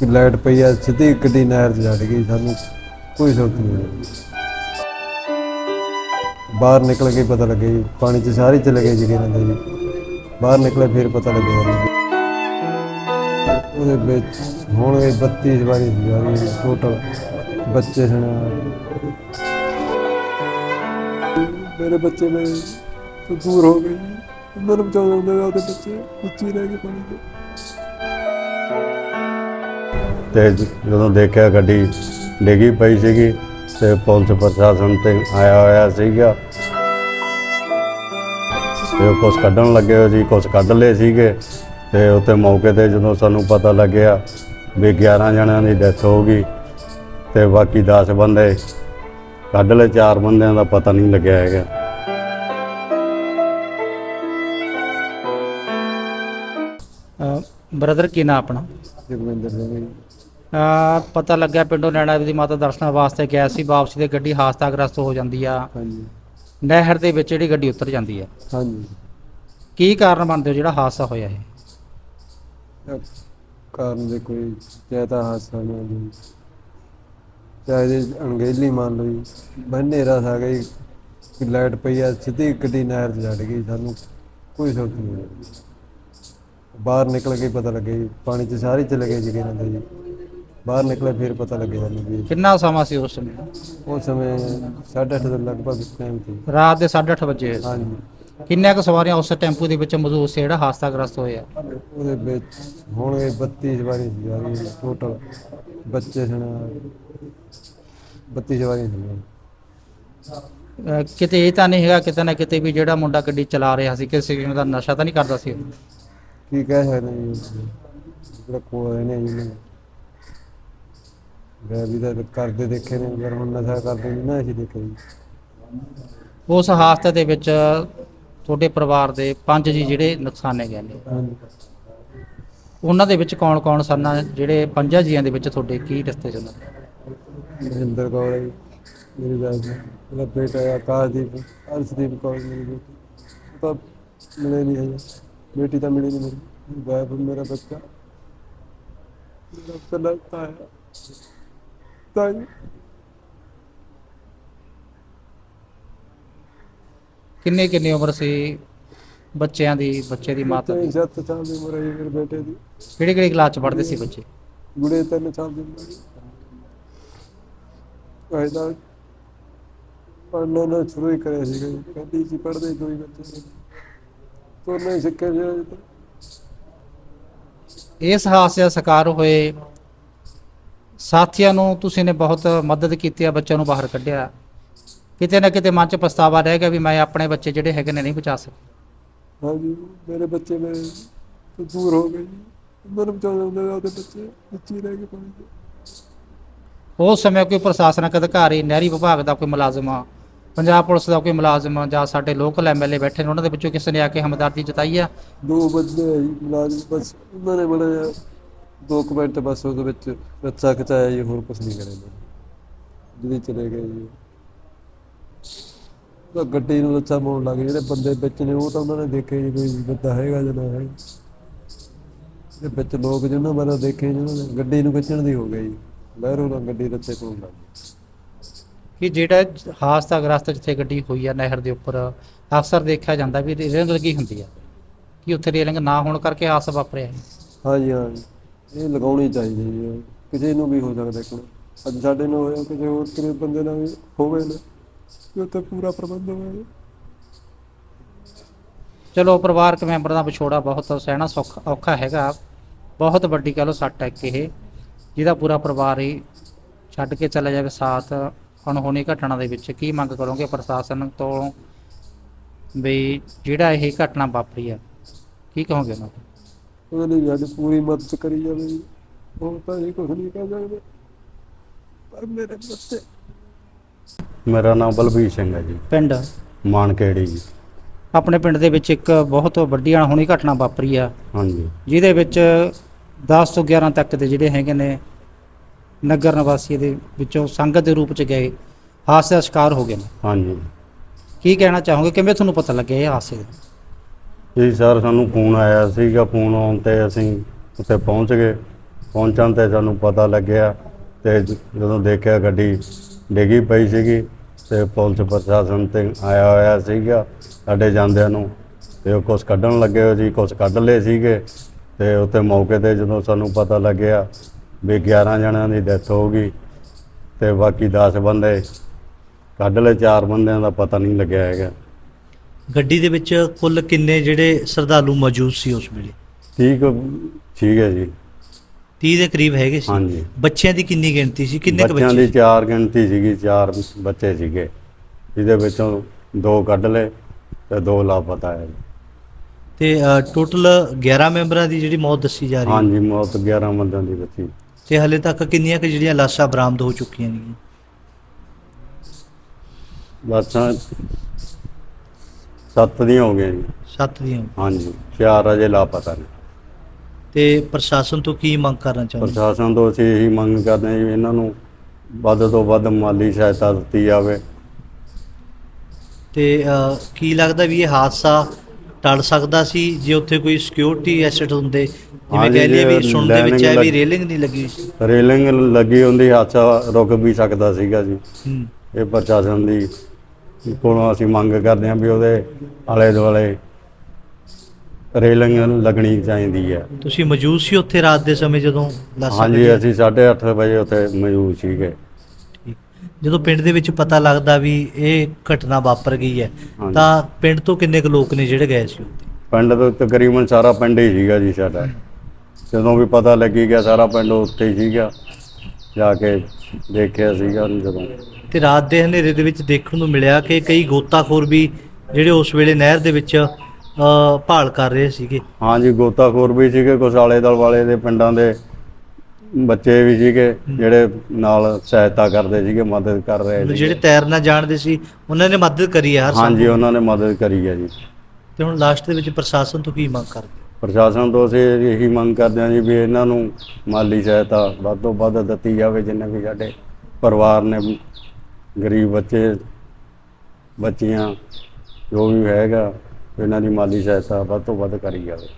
Light ਪਈ ਆ, ਸਿੱਧੀ ਗੱਡੀ ਨਹਿਰ 'ਚ ਚੜ ਗਈ, ਸਾਨੂੰ ਕੋਈ ਸੁਰਤ ਨਹੀਂ ਬਾਹਰ ਨਿਕਲ ਕੇ ਪਤਾ ਲੱਗਿਆ ਜੀ, ਪਾਣੀ 'ਚ ਸਾਰੇ ਚਲੇ ਗਏ ਜੀ ਰਹਿੰਦੇ ਜੀ। ਬਾਹਰ ਨਿਕਲੇ ਫਿਰ ਪਤਾ ਲੱਗਿਆ ਜੀ। ਉਹਦੇ ਵਿੱਚ ਹੁਣ ਇਹ 32 ਵਾਰੀ ਜਾ ਰਹੀ ਟੋਟਲ ਬੱਚੇ ਸਨ। ਮੇਰੇ ਬੱਚੇ ਮੇਰੇ ਦੂਰ ਹੋ ਗਏ ਜੀ। ਉਹਨਾਂ ਨੂੰ ਉਹਦੇ ਬੱਚੇ ਵਿੱਚ ਰਹਿ ਗਏ ਪਾਣੀ 'ਚ ਤੇ ਜ- ਜਦੋਂ ਦੇਖਿਆ ਗੱਡੀ ਡਿੱਗੀ ਪਈ ਸੀਗੀ ਤੇ ਪੁਲਿਸ ਪ੍ਰਸ਼ਾਸਨ ਤੇ ਆਇਆ ਹੋਇਆ ਸੀਗਾ। ਤੇ ਕੁਛ ਕੱਢਣ ਲੱਗੇ ਹੋਏ ਸੀ ਕੁਛ ਕੱਢ ਲਏ ਸੀਗੇ ਤੇ ਉੱਤੇ ਮੌਕੇ ਤੇ ਜਦੋਂ ਸਾਨੂੰ ਪਤਾ ਲੱਗਿਆ ਵੀ 11 ਜਣਿਆਂ ਦੀ ਡੈਥ ਹੋ ਗਈ ਤੇ ਬਾਕੀ 10 ਬੰਦੇ ਕੱਢ ਲਏ ਚਾਰ ਬੰਦਿਆਂ ਦਾ ਪਤਾ ਨਹੀਂ ਲੱਗਿਆ ਹੈਗਾ। ਬ੍ਰਦਰ ਕੀ ਨਾਂ ਆਪਣਾ? ਜਗਵਿੰਦਰ ਸਿੰਘ ਜੀ। ਪਤਾ ਲੱਗਿਆ ਪਿੰਡੋਂ ਨੈਣਾ ਦੀ ਮਾਤਾ ਦਰਸ਼ਨਾਂ ਵਾਸਤੇ ਗਿਆ ਸੀ ਵਾਪਸੀ ਤੇ ਗੱਡੀ ਹਾਦਸਾਗ੍ਰਸਤ ਹੋ ਜਾਂਦੀ ਆ। ਹਾਂਜੀ। ਨਹਿਰ ਦੇ ਵਿੱਚ ਜਿਹੜੀ ਗੱਡੀ ਉਤਰ ਜਾਂਦੀ ਆ। ਹਾਂਜੀ। ਕੀ ਕਾਰਨ ਮੰਨਦੇ ਹੋ ਜਿਹੜਾ ਹਾਦਸਾ ਹੋਇਆ ਇਹ? ਕਾਰਨ ਦੇ ਕੋਈ ਚਾਹਤਾ ਹਾਸਾ ਨਾ ਜੀ ਚਾਹੇ ਅਣਗਹਿਲੀ ਮੰਨ ਲਓ ਜੀ। ਬੰਨੇਰਾ ਸਾ ਗਈ ਕਿ ਲਾਈਟ ਪਈ ਆ ਸਿੱਧੀ ਗੱਡੀ ਨਹਿਰ 'ਚ ਚੜ ਗਈ ਸਾਨੂੰ ਕੋਈ ਸੁਰਤ ਨਹੀਂ ਹੋਈ। ਬਾਹਰ ਨਿਕਲ ਕੇ ਪਤਾ ਲੱਗਿਆ ਜੀ ਪਾਣੀ 'ਚ ਸਾਰੇ ਚਲੇ ਗਏ ਜੀ ਰਹਿੰਦੇ ਜੀ। ਬਾਹਰ ਨਿਕਲੇ ਫਿਰ ਪਤਾ ਲੱਗਿਆ ਸਾਨੂੰ ਵੀ ਕਿੰਨਾ ਸਮਾਂ ਸੀ ਉਸ ਸਮੇਂ? ਉਸ ਸਮੇਂ 8:30 ਦੇ ਲਗਭਗ ਟਾਈਮ ਸੀ ਰਾਤ ਦੇ 8:30 ਵਜੇ ਸੀ। ਹਾਂਜੀ। ਕਿੰਨੀਆਂ ਕੁ ਸਵਾਰੀਆਂ ਉਸ ਟੈਂਪੂ ਦੇ ਵਿੱਚ ਮੌਜੂਦ ਸੀ? ਜਿਹੜਾ ਹਾਦਸਾਗ੍ਰਸਤ ਹੋਇਆ। ਉਹਦੇ ਵਿੱਚ ਹੁਣ ਇਹ 32 ਵਾਰੀ ਜਾ ਰਹੀ ਟੋਟਲ ਬੱਚੇ ਸਨ 32 ਵਾਰੀ ਸੀ। ਅਹ ਕਿਤੇ ਇਹ ਤਾਂ ਨਹੀਂ ਹੈਗਾ ਕਿਤੇ ਨਾ ਕਿਤੇ ਵੀ ਜਿਹੜਾ ਮੁੰਡਾ ਗੱਡੀ ਚਲਾ ਰਿਹਾ ਸੀ ਕਿਸੇ ਕਿਸਮ ਦਾ ਨਸ਼ਾ ਤਾਂ ਨਹੀਂ ਕਰਦਾ ਸੀ? ਉਹ? ਕੀ ਕਹਿ ਸਕਦੇ ਜੀ? ਜਿਹੜਾ ਕੋਲ ਰਹਿੰਦੇ ਜੀ। ਮੈਂ ਵੀ ਤਾਂ ਕਰਦੇ ਦੇਖੇ ਨੇ ਪਰ ਹੁਣ ਨਸ਼ਾ ਕਰਦੇ ਨਹੀਂ ਨਾ ਅਸੀਂ ਦੇਖੇ ਜੀ ਉਸ ਹਾਦਸੇ ਦੇ ਵਿੱਚ ਤੁਹਾਡੇ ਪਰਿਵਾਰ ਦੇ ਪੰਜ ਜੀ ਜਿਹੜੇ ਨੁਕਸਾਨੇ ਗਏ ਨੇ। ਹਾਂਜੀ। ਉਹਨਾਂ ਦੇ ਵਿੱਚ ਕੌਣ ਕੌਣ ਸਨ ਜਿਹੜੇ ਪੰਜਾਂ ਜੀਆਂ ਦੇ ਵਿੱਚ ਤੁਹਾਡੇ ਕੀ ਰਸਤੇ ਚੱਲਣ ਮਹਿੰਦਰ ਕੌਰ ਹੈ ਜੀ, ਮੇਰੀ ਵਾਈਫ ਮੇਰਾ ਬੇਟਾ ਹੈ ਆਕਾਸ਼ਦੀਪ ਅਰਸ਼ਦੀਪ ਕੌਰ ਮੇਰੀ ਬੇਟੀ। ਉਹ ਤਾਂ ਮਿਲੇ ਨਹੀਂ ਹੈ ਬੇਟੀ ਤਾਂ ਮਿਲੀ ਨਹੀਂ ਮੇਰੀ ਵਾਈਫ ਮੇਰਾ ਬੱਚਾ। ਮੇਰਾ ਪਹਿਲਾ ਤਾਇਆ ਤਾਈ ਕਿੰਨੇ ਕਿੰਨੀ ਉਮਰ ਸੀ ਬੱਚਿਆਂ ਦੀ ਬੱਚੇ ਦੀ ਮਾਤਾ ਦੀ? ਤੇ ਸੱਤ ਸਾਲ ਦੀ ਉਮਰ ਹੈ ਜੀ ਮੇਰੇ ਬੇਟੇ ਦੀ। ਕਿਹੜੀ ਕਿਹੜੀ ਕਲਾਸ ਚ ਪੜ੍ਹਦੇ ਸੀ ਬੱਚੇ? ਗੁੜੇ ਤਿੰਨ ਸਾਲ ਦੀ ਉਮਰ ਹੈ ਇਹਦਾ ਪੜ੍ਹਨਾ ਨਾ ਸ਼ੁਰੂ ਹੀ ਕਰਿਆ ਸੀਗਾ ਜੀ। ਕਹਿੰਦੀ ਸੀ ਪੜ੍ਹਦੇ ਕੋਈ ਬੱਚੇ ਨੇ? ਤੋਰਨਾ ਹੀ ਸਿੱਖਿਆ ਜੀ ਇਸ ਹਾਦਸੇ ਦਾ ਸ਼ਿਕਾਰ ਹੋਏ ਸਾਥੀਆਂ ਨੂੰ ਤੁਸੀਂ ਨੇ ਬਹੁਤ ਮਦਦ ਕੀਤੀ ਆ ਬੱਚਿਆਂ ਨੂੰ ਬਾਹਰ ਕੱਢਿਆ। ਕਿਤੇ ਨਾ ਕਿਤੇ ਮਨ ਚ ਪਛਤਾਵਾ ਰਹਿ ਗਿਆ ਵੀ ਮੈਂ ਆਪਣੇ ਬੱਚੇ ਜਿਹੜੇ ਹੈਗੇ ਨੇ ਨਹੀਂ ਬਚਾ ਸਕਿਆ। ਹਾਂਜੀ ਮੇਰੇ ਬੱਚੇ ਮੇਰੇ ਤੋਂ ਦੂਰ ਹੋ ਗਏ ਜੀ। ਉਹਨਾਂ ਨੂੰ ਬਚਾਉਣਾ ਹੁੰਦਾ ਉਹਦੇ ਬੱਚੇ ਵਿੱਚ ਹੀ ਰਹਿ ਗਏ ਪਾਣੀ ਉਸ ਸਮੇਂ ਕੋਈ ਪ੍ਰਸ਼ਾਸਨਿਕ ਅਧਿਕਾਰੀ ਨਹਿਰੀ ਵਿਭਾਗ ਦਾ ਕੋਈ ਮੁਲਾਜ਼ਮ ਪੰਜਾਬ ਪੁਲਿਸ ਦਾ ਕੋਈ ਮੁਲਾਜ਼ਮ ਜਾਂ ਸਾਡੇ ਲੋਕਲ ਐਮਐਲਏ ਬੈਠੇ ਨੇ ਉਹਨਾਂ ਦੇ ਵਿੱਚੋਂ ਕਿਸੇ ਨੇ ਆ ਕੇ ਹਮਦਰਦੀ ਜਤਾਈ ਆ। ਦੋ ਬੰਦੇ ਜੀ ਮੁਲਾਜ਼ਮ ਬਸ ਉਹਨਾਂ ਨੇ ਬੜਾ ਜਿਹਾ ਦੋ ਕੁ ਮਿੰਟ ਬਸ ਉਹਦੇ ਵਿੱਚ ਰੱਚਾ ਖਚਾਇਆ ਜੀ ਹੋਰ ਕੁਝ ਨਹੀਂ ਕਰਿਆ ਜਿਹਦੇ ਚਲੇ ਗਏ ਜੀ। ਤਾਂ ਗੱਡੀ ਨੂੰ ਰੱਚਾ ਪਾਉਣ ਲੱਗੇ ਜਿਹੜੇ ਬੰਦੇ ਵਿੱਚ ਨੇ ਉਹ ਤਾਂ ਉਹਨਾਂ ਨੇ ਦੇਖੇ ਜੀ ਕੋਈ ਬੰਦਾ ਹੈਗਾ ਜਾਂ ਨਾ ਹੈ ਜਿਹੜੇ ਵਿੱਚ ਲੋਕ ਜਿਹਨਾਂ ਬਾਰੇ ਦੇਖੇ ਜਿਹਨਾਂ ਨੇ ਗੱਡੀ ਨੂੰ ਖਿੱਚਣ ਦੀ ਹੋ ਗਈ ਲਹਿਰੋਂ ਨਾਲ ਗੱਡੀ ਰੱਚੇ ਪਾਉਣ ਲੱਗ ਕਿ ਜਿਹੜਾ ਹਾਦਸਾਗ੍ਰਸਤ ਜਿੱਥੇ ਗੱਡੀ ਹੋਈ ਆ ਨਹਿਰ ਦੇ ਉੱਪਰ ਅਕਸਰ ਦੇਖਿਆ ਜਾਂਦਾ ਵੀ ਰੇਲਿੰਗ ਲੱਗੀ ਹੁੰਦੀ ਆ? ਕਿ ਉੱਥੇ ਰੇਲਿੰਗ ਨਾ ਹੋਣ ਕਰਕੇ ਹਾਦਸਾ ਵਾਪਰਿਆ? ਹਾਂਜੀ ਹਾਂਜੀ। ਇਹ ਲਗਾਉਣੀ ਚਾਹੀਦੀ ਜੀ ਕਿਸੇ ਨੂੰ ਵੀ ਹੋ ਸਕਦਾ ਕਿ ਅੱਜ ਸਾਡੇ ਨਾਲ ਹੋਇਆ, ਕਿਸੇ ਹੋਰ ਕਿਰੇ ਬੰਦੇ ਨਾਲ ਵੀ ਹੋਵੇ ਨਾ ਕਿ ਉੱਥੇ ਪੂਰਾ ਪ੍ਰਬੰਧ ਹੋਵੇ। ਚਲੋ, ਪਰਿਵਾਰਕ ਮੈਂਬਰ ਦਾ ਵਿਛੋੜਾ ਬਹੁਤ ਸਹਿਣਾ ਸੌਖਾ, ਔਖਾ ਹੈਗਾ। ਬਹੁਤ ਵੱਡੀ ਕਹ ਲਓ ਸੱਟ ਹੈ ਕਿ ਇਹ, ਜਿਹਦਾ ਪੂਰਾ ਪਰਿਵਾਰ ਹੀ ਛੱਡ ਕੇ ਚਲਾ ਜਾਵੇ ਸਾਥ। ਅਣਹੋਣੀ ਘਟਨਾ ਦੇ ਵਿੱਚ ਕੀ ਮੰਗ ਕਰੋਗੇ ਪ੍ਰਸ਼ਾਸਨ ਤੋਂ? ਵੀ ਜਿਹੜਾ ਇਹ ਘਟਨਾ ਵਾਪਰੀ ਹੈ, ਕੀ ਕਹੋਗੇ ਉਹਨਾਂ ਨੂੰ ਉਹਦੇ ਲਈ ਸਾਡੀ ਪੂਰੀ ਮਦਦ ਕਰੀ ਜਾਵੇ ਜੀ। ਉਹ ਤਾਂ ਇਹ ਕੁਝ ਨਹੀਂ ਕਹਿ ਸਕਦੇ। ਪਰ ਮੇਰੇ ਬੱਚੇ ਮੇਰਾ ਨਾਮ ਬਲਬੀਰ ਸਿੰਘ ਹੈ ਜੀ। ਪਿੰਡ? ਮਾਨਕੇੜੀ ਜੀ। ਆਪਣੇ ਪਿੰਡ ਦੇ ਵਿੱਚ ਇੱਕ ਬਹੁਤ ਵੱਡੀ ਅਣਹੋਣੀ ਘਟਨਾ ਵਾਪਰੀ ਆ। ਹਾਂਜੀ। ਜਿਹਦੇ ਵਿੱਚ 10 ਤੋਂ 11 ਤੱਕ ਦੇ ਜਿਹੜੇ ਹੈਗੇ ਨੇ ਨਗਰ ਨਿਵਾਸੀ ਦੇ ਵਿੱਚੋਂ ਸੰਗਤ ਦੇ ਰੂਪ ਚ ਗਏ ਹਾਦਸੇ ਦਾ ਸ਼ਿਕਾਰ ਹੋ ਗਏ ਨੇ। ਹਾਂਜੀ। ਕੀ ਕਹਿਣਾ ਚਾਹੋਗੇ? ਕਿਵੇਂ ਤੁਹਾਨੂੰ ਪਤਾ ਲੱਗਿਆ ਇਹ ਹਾਦਸੇ ਦਾ? ਜੀ ਸਰ, ਸਾਨੂੰ ਫੋਨ ਆਇਆ ਸੀਗਾ, ਫੋਨ ਆਉਣ ਤੇ ਅਸੀਂ ਉੱਥੇ ਪਹੁੰਚ ਗਏ। ਪਹੁੰਚਣ ਤੇ ਸਾਨੂੰ ਪਤਾ ਲੱਗਿਆ ਤੇ ਜਦੋਂ ਦੇਖਿਆ ਗੱਡੀ ਡਿੱਗੀ ਪਈ ਸੀਗੀ ਤੇ ਪੁਲਿਸ ਪ੍ਰਸ਼ਾਸਨ ਤੇ ਆਇਆ ਹੋਇਆ ਸੀਗਾ ਸਾਡੇ ਜਾਂਦਿਆਂ ਨੂੰ। ਤੇ ਉਹ ਕੁਛ ਕੱਢਣ ਲੱਗੇ ਹੋ ਜੀ ਕੁਛ ਕੱਢ ਲਏ ਸੀਗੇ ਤੇ ਉੱਥੇ ਮੌਕੇ ਤੇ ਜਦੋਂ ਸਾਨੂੰ ਪਤਾ ਲੱਗਿਆ ਵੀ 11 ਜਣਿਆਂ ਦੀ ਡੈਥ ਹੋ ਗਈ ਤੇ ਬਾਕੀ 10 ਬੰਦੇ ਕੱਢ ਲਏ, ਚਾਰ ਬੰਦਿਆਂ ਦਾ ਪਤਾ ਨਹੀਂ ਲੱਗਿਆ ਹੈਗਾ। ਗੱਡੀ ਦੇ ਵਿੱਚ ਕੁੱਲ ਕਿੰਨੇ ਜਿਹੜੇ ਸ਼ਰਧਾਲੂ ਮੌਜੂਦ ਸੀ ਉਸ ਵੇਲੇ? ਠੀਕ ਠੀਕ ਹੈ ਜੀ। 30 ਦੇ ਕਰੀਬ ਹੈਗੇ ਸੀ। ਹਾਂਜੀ। ਬੱਚਿਆਂ ਦੀ ਕਿੰਨੀ ਗਿਣਤੀ ਸੀ? ਕਿੰਨੇ ਕੁ ਬੱਚਿਆਂ ਬੱਚੇ ਦੀ ਚਾਰ ਗਿਣਤੀ ਸੀਗੀ ਚਾਰ ਬੱਚੇ ਸੀਗੇ। ਜਿਹਦੇ ਵਿੱਚੋਂ ਦੋ ਕੱਢ ਲਏ ਤੇ ਦੋ ਲਾਪਤਾ ਹੈ। ਤੇ ਟੋਟਲ 11 ਮੈਂਬਰਾਂ ਦੀ ਜਿਹੜੀ ਮੌਤ ਦੱਸੀ ਜਾ ਰਹੀ ਹੈ? ਹਾਂਜੀ ਮੌਤ 11 ਬੰਦਿਆਂ ਦੀ ਬੱਚੀ ਤੇ ਹਲੇ ਤੱਕ ਕਿੰਨੀਆਂ ਕੁ ਜਿਹੜੀਆਂ ਲਾਸ਼ਾਂ ਬਰਾਮਦ ਹੋ ਚੁੱਕੀਆਂ ਨੇ ਲਾਸ਼ਾਂ ਸੱਤ ਦੀਆਂ ਹੋ ਗਈਆਂ ਜੀ। ਸੱਤ ਦੀਆਂ। ਹਾਂਜੀ ਚਾਰ ਅਜੇ ਲਾਪਤਾ ਨੇ। ਤੇ ਪ੍ਰਸ਼ਾਸਨ ਤੋਂ ਕੀ ਮੰਗ ਕਰਨਾ ਚਾਹੁੰਦੇ ਪ੍ਰਸ਼ਾਸਨ ਤੋਂ ਅਸੀਂ ਇਹੀ ਮੰਗ ਕਰਦੇ ਹਾਂ ਜੀ ਇਹਨਾਂ ਨੂੰ ਵੱਧ ਤੋਂ ਵੱਧ ਮਾਲੀ ਸਹਾਇਤਾ ਦਿੱਤੀ ਜਾਵੇ। ਤੇ ਕੀ ਲੱਗਦਾ ਵੀ ਇਹ ਹਾਦਸਾ ਟਲ ਸਕਦਾ ਸੀ? ਜੇ ਉੱਥੇ ਕੋਈ ਸਿਕਿਉਰਿਟੀ ਐਸੈਟ ਹੁੰਦੇ ਜਿਵੇਂ ਹਾਂਜੀ, ਕਹਿ ਲਈਏ ਵੀ ਜੇ ਸੁਣਨ ਦੇ ਵਿੱਚ ਹੈ ਵੀ ਲੱਗ- ਰੇਲਿੰਗ ਨਹੀਂ ਲੱਗੀ। ਹੋਈ ਸੀ ਰੇਲਿੰਗ ਲੱਗੀ ਹੁੰਦੀ ਹਾਦਸਾ ਰੁਕ ਵੀ ਸਕਦਾ ਸੀਗਾ ਜੀ। ਹੂੰ। ਇਹ ਪ੍ਰਸ਼ਾਸਨ ਦੀ ਕੋਲੋਂ ਅਸੀਂ ਮੰਗ ਕਰਦੇ ਹਾਂ ਵੀ ਉਹਦੇ ਆਲੇ ਦੁਆਲੇ ਰੇਲਿੰਗ ਲੱਗਣੀ ਚਾਹੀਦੀ ਹੈ। ਤੁਸੀਂ ਮੌਜੂਦ ਸੀ ਉੱਥੇ ਰਾਤ ਦੇ ਸਮੇਂ ਜਦੋਂ? ਲਾਸ਼ਾਂ ਹਾਂਜੀ? ਅਸੀਂ 8:30 ਵਜੇ ਉੱਥੇ ਮੌਜੂਦ ਸੀਗੇ। ਜਦੋਂ ਪਿੰਡ ਦੇ ਵਿੱਚ ਪਤਾ ਲੱਗਦਾ ਵੀ ਇਹ ਘਟਨਾ ਵਾਪਰ ਗਈ ਹੈ। ਤਾਂ ਪਿੰਡ ਤੋਂ ਕਿੰਨੇ ਕੁ ਲੋਕ ਨੇ ਜਿਹੜੇ ਗਏ ਸੀ ਪਿੰਡ ਤੋਂ ਤਕਰੀਬਨ ਸਾਰਾ ਪਿੰਡ ਹੀ ਸੀਗਾ ਜੀ ਸਾਡਾ। ਜਦੋਂ ਵੀ ਪਤਾ ਲੱਗੀ ਗਿਆ ਸਾਰਾ ਪਿੰਡ ਉੱਥੇ ਹੀ ਸੀਗਾ। ਜਾ ਕੇ ਦੇਖਿਆ ਸੀਗਾ ਜਦੋਂ। ਤੇ ਰਾਤ ਦੇ ਹਨੇਰੇ ਦੇ ਵਿੱਚ ਦੇਖਣ ਨੂੰ ਮਿਲਿਆ ਕਿ ਕਈ ਗੋਤਾਖੋਰ ਵੀ ਜਿਹੜੇ ਉਸ ਵੇਲੇ ਨਹਿਰ ਦੇ ਵਿੱਚ ਭਾਲ ਕਰ ਰਹੇ ਸੀਗੇ। ਹਾਂਜੀ ਗੋਤਾਖੋਰ ਵੀ ਸੀਗੇ ਕੁਛ ਆਲੇ ਦਲ ਵਾਲੇ ਦੇ ਪਿੰਡਾਂ ਦੇ ਬੱਚੇ ਵੀ ਸੀਗੇ ਜਿਹੜੇ ਨਾਲ ਸਹਾਇਤਾ ਕਰਦੇ ਸੀਗੇ ਮਦਦ ਕਰ ਰਹੇ ਜਿਹੜੇ ਸੀਗੇ ਤੈਰਨਾ ਜਾਣਦੇ ਸੀ ਉਹਨਾਂ ਨੇ ਮਦਦ ਕਰੀ ਹੈ ਹਰ ਹਾਂਜੀ ਸੰਭਵ। ਉਹਨਾਂ ਨੇ ਮਦਦ ਕਰੀ ਹੈ ਜੀ। ਤੇ ਹੁਣ ਲਾਸਟ ਦੇ ਵਿੱਚ ਪ੍ਰਸ਼ਾਸਨ ਤੋਂ ਕੀ ਮੰਗ ਕਰਦੇ ਪ੍ਰਸ਼ਾਸਨ ਤੋਂ ਅਸੀਂ ਇਹੀ ਮੰਗ ਕਰਦੇ ਹਾਂ ਜੀ ਵੀ ਇਹਨਾਂ ਨੂੰ ਮਾਲੀ ਸਹਾਇਤਾ ਵੱਧ ਤੋਂ ਵੱਧ ਦਿੱਤੀ ਜਾਵੇ ਜਿੰਨੇ ਵੀ ਸਾਡੇ ਪਰਿਵਾਰ ਨੇ ਗਰੀਬ ਬੱਚੇ, ਬੱਚੀਆਂ, ਜੋ ਵੀ ਹੈਗਾ, ਇਹਨਾਂ ਦੀ ਮਾਲੀ ਸਹਾਇਤਾ ਵੱਧ ਤੋਂ ਵੱਧ ਕਰੀ ਜਾਵੇ।